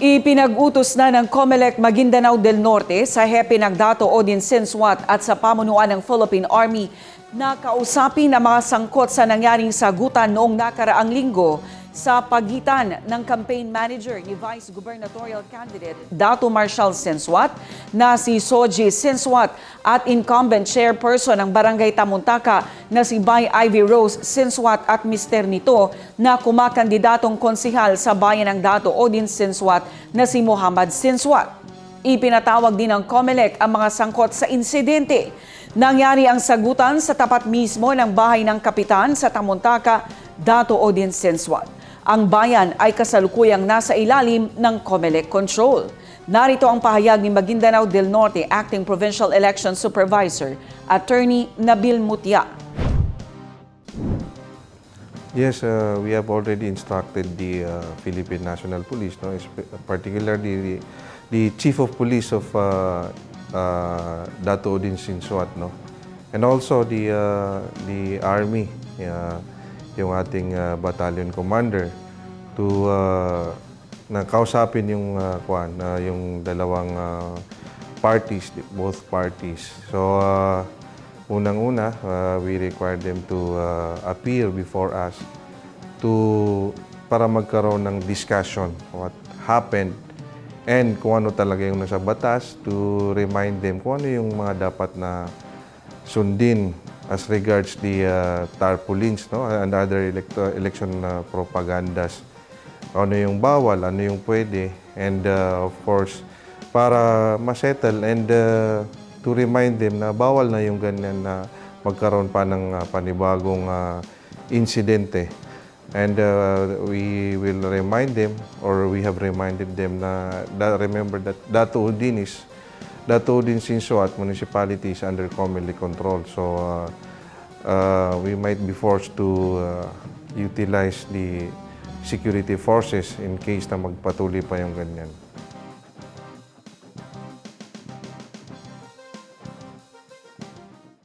Ipinag-utos na ng COMELEC Maguindanao del Norte sa hepe ng Dato Odin Senswat at sa pamunuan ng Philippine Army. Na kausapin ang mga sangkot sa nangyaring sagutan noong nakaraang linggo sa pagitan ng campaign manager ni Vice Gubernatorial Candidate Dato Marshal Senswat na si Soji Senswat at incumbent chairperson ng Barangay Tamuntaka na si Bay Ivy Rose Senswat at mister nito na kumakandidatong konsihal sa bayan ng Dato Odin Senswat na si Muhammad Senswat. Ipinatawag din ng COMELEC ang mga sangkot sa insidente. Nangyari ang sagutan sa tapat mismo ng bahay ng kapitan sa Tamuntaka, Dato Odin Senswat. Ang bayan ay kasalukuyang nasa ilalim ng COMELEC control. Narito ang pahayag ni Maguindanao del Norte Acting Provincial Election Supervisor, Attorney Nabil Mutia. Yes, uh, we have already instructed the uh, Philippine National Police, no, particularly the, the Chief of Police of uh, uh, Dato Odin Sinsuat, no, and also the uh, the Army, uh, yung ating uh, battalion commander, to uh, na kausapin yung uh, kuan, uh, yung dalawang uh, parties, both parties. So. Uh, Unang-una, uh, we require them to uh, appear before us to para magkaroon ng discussion what happened and kung ano talaga yung nasa batas to remind them kung ano yung mga dapat na sundin as regards the uh, tarpaulins no and other electo- election uh, propagandas ano yung bawal ano yung pwede and uh, of course para masettle and uh, to remind them na bawal na yung ganyan na magkaroon pa ng uh, panibagong uh, insidente. And uh, we will remind them or we have reminded them na, that remember that Dato Udin is Dato Udin Sinso at municipality is under Comelec control. So uh, uh, we might be forced to uh, utilize the security forces in case na magpatuloy pa yung ganyan.